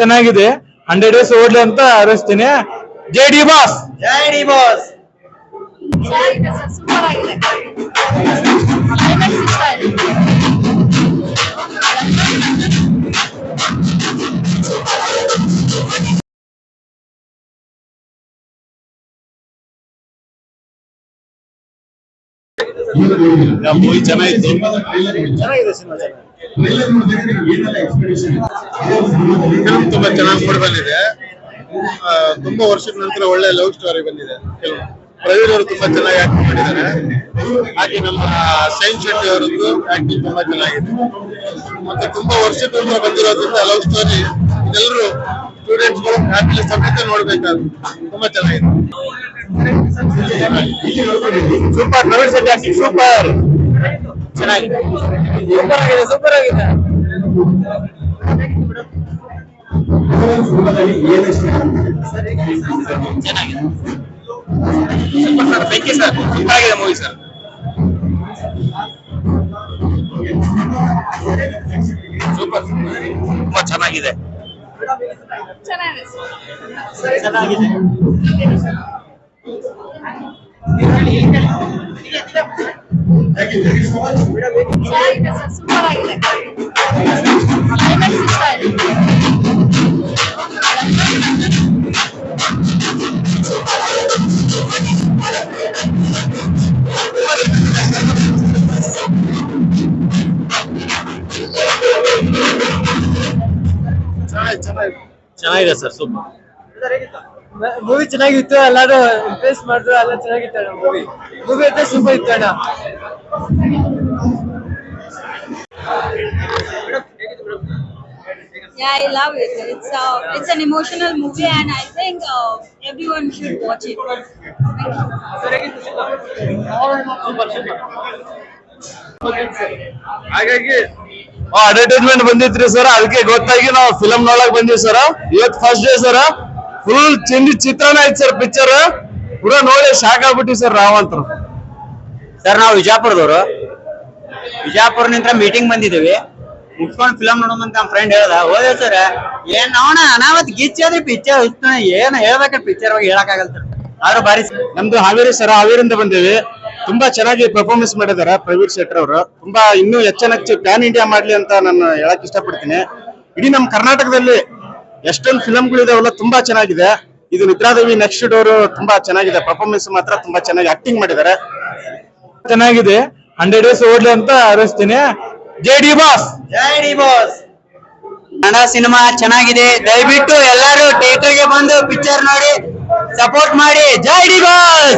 ಚೆನ್ನಾಗಿದೆ ಹಂಡ್ರೆಡ್ ಅನಾವತ್ ಓಡ್ಲಿ ಏನು emotional movie ಅಂತ ಆರಿಸ್ತೀನಿ. JD boss. JD boss. Super ಆಗಿದೆ. ಮೂವಿ ಚೆನ್ನಾಗಿತ್ತು ಫಿಲ್ಮ್ ತುಂಬಾ ಚೆನ್ನಾಗಿ ಮೂಡಿ ಬಂದಿದೆ. ತುಂಬಾ ವರ್ಷದ ನಂತರ ಒಳ್ಳೆ ಲವ್ ಸ್ಟೋರಿ ಬಂದಿದೆ. ಫಿಲ್ಮ್ ಪ್ರವೀಣ್ ಅವರು ತುಂಬಾ ಚೆನ್ನಾಗಿ ಆಕ್ಟ್ ಮಾಡಿದ್ದಾರೆ. ಹಾಗೆ ನಮ್ಮ ಸೈನ್ ಶೆಟ್ಟಿ ಅವರದ್ದು ಆಕ್ಟಿಂಗ್ ತುಂಬಾ ಚೆನ್ನಾಗಿದೆ. ಮತ್ತೆ ತುಂಬಾ ವರ್ಷದ ನಂತರ ಬಂದಿರೋದ್ರಿಂದ ಲವ್ ಸ್ಟೋರಿ ಇದೆಲ್ಲರೂ ಸ್ಟೂಡೆಂಟ್ಸ್ ಫ್ಯಾಮಿಲಿ ಸಮೇತ ನೋಡ್ಬೇಕಾದ್ರು ತುಂಬಾ ಚೆನ್ನಾಗಿದೆ. ಸೂಪರ್ ಶೆಟ್ಟಿ ಆಕ್ಟಿಂಗ್ ಸೂಪರ್ ಚೆನ್ನಾಗಿದೆ. ಸೂಪರ್ ಆಗಿದೆ ಸೂಪರ್ ಆಗಿದೆ ಚೆನ್ನಾಗಿದೆ ಬೆಂಕಿ ಸರ್ ಆಗಿದೆ ಮೂವಿ ಸರ್ ಸೂಪರ್ ತುಂಬಾ ಚೆನ್ನಾಗಿದೆ. ಚೆನ್ನಾಗಿದೆ. ಸೂಪರ್ ಆಗಿದೆ ಕ್ಲೈಮ್ಯಾಕ್ಸ್ ಇಷ್ಟ ಆಯ್ತು ಚೆನ್ನಾಗಿ ಚೆನ್ನಾಗಿ ಚೆನ್ನಾಗಿದೆ ಸರ್ ಸೂಪರ್. ಮೂವಿ ಚೆನ್ನಾಗಿತ್ತು ಎಲ್ಲರೂ ಇಂಪ್ರೆಸ್ ಮಾಡಿದ್ರು ಎಲ್ಲ ಚೆನ್ನಾಗಿತ್ತು ಅಣ್ಣ ಮೂವಿ ಮೂವಿ ಅಂತ ಸೂಪರ್ ಇತ್ತು ಅಣ್ಣ Yeah, I love it. It's uh, it's an emotional movie, and I think uh, everyone should watch it. ಹಾಗಾಗಿ ಅಡ್ವರ್ಟೈಸ್ಮೆಂಟ್ ಬಂದಿತ್ರಿ ಸರ್ ಅದಕ್ಕೆ ಗೊತ್ತಾಗಿ ನಾವು ಫಿಲಮ್ ನೋಡಕ್ ಬಂದಿವಿ ಸರ್ ಇವತ್ತು ಫಸ್ಟ್ ಡೇ ಸರ್ ಫುಲ್ ಚಿಂದಿ ಚಿತ್ರಣ ಐತ್ ಸರ್ ಪಿಕ್ಚರ್ ಪುರ ನೋಡಿ ಶಾಕ್ ಆಗ್ಬಿಟ್ಟಿವಿ ಸರ್ ರಾವಂತರು ಸರ್ ನಾವು ವಿಜಾಪುರದವರು. ವಿಜಾಪುರ ನಿಂತ್ರ ಮೀಟಿಂಗ್ ಬಂದಿದ್ದೀವಿ. ಮುಗ್ಸ್ಕೊಂಡ್ ಫಿಲಮ್ ನೋಡೋಣ ಅಂತ ನಮ್ಮ ಫ್ರೆಂಡ್ ಹೇಳ್ದ. ಹೋದೆ ಸರ್ ಏನ್ ನೋಡ ಅನಾವತ್ ಗಿಚ್ಚಾದ್ರೆ ಪಿಕ್ಚರ್ ಏನ್ ಹೇಳ್ಬೇಕ ಪಿಕ್ಚರ್ ಬಗ್ಗೆ ಹೇಳಕ್ ಸರ್ ಆದ್ರೂ ಬಾರಿ ನಮ್ದು ಹಾವೇರಿ ಸರ್ ಹಾವೇರಿಂದ ಬಂದೇವಿ. ತುಂಬಾ ಚೆನ್ನಾಗಿ ಪರ್ಫಾರ್ಮೆನ್ಸ್ ಮಾಡಿದಾರೆ ಪ್ರವೀಣ್ ಶೆಟ್ಟರ್ ಅವರು. ತುಂಬಾ ಇನ್ನೂ ಹೆಚ್ಚನಚ್ಚು ಪ್ಯಾನ್ ಇಂಡಿಯಾ ಮಾಡ್ಲಿ ಅಂತ ನಾನು ಹೇಳಕ್ ಇಷ್ಟಪಡ್ತೀನಿ. ಇಡೀ ನಮ್ಮ ಕರ್ನಾಟಕದಲ್ಲಿ ಎಷ್ಟೊಂದು ಫಿಲಂಗಳು ಇದಾವಲ್ಲ ತುಂಬಾ ಚೆನ್ನಾಗಿದೆ. ಇದು ನಿದ್ರಾದೇವಿ ನೆಕ್ಸ್ಟ್ ಡೋರ್ ತುಂಬಾ ಚೆನ್ನಾಗಿದೆ. ಪರ್ಫಾರ್ಮೆನ್ಸ್ ಮಾತ್ರ ತುಂಬಾ ಚೆನ್ನಾಗಿ ಆಕ್ಟಿಂಗ್ ಮಾಡಿದ್ದಾರೆ. ಚೆನ್ನಾಗಿದೆ. ಹಂಡ್ರೆಡ್ ಡೇಸ್ ಓಡ್ಲಿ ಅಂತ ಹಾರೈಸ್ತೀನಿ ಜೈ ಡಿ ಬಾಸ್. ಜೈ ಡಿ ಬಾಸ್. ಕನ್ನಡ ಸಿನಿಮಾ ಚೆನ್ನಾಗಿದೆ. ದಯವಿಟ್ಟು ಎಲ್ಲರೂ ಥಿಯೇಟರ್ಗೆ ಬಂದು ಪಿಕ್ಚರ್ ನೋಡಿ ಸಪೋರ್ಟ್ ಮಾಡಿ. ಜೈ ಡಿ ಬಾಸ್.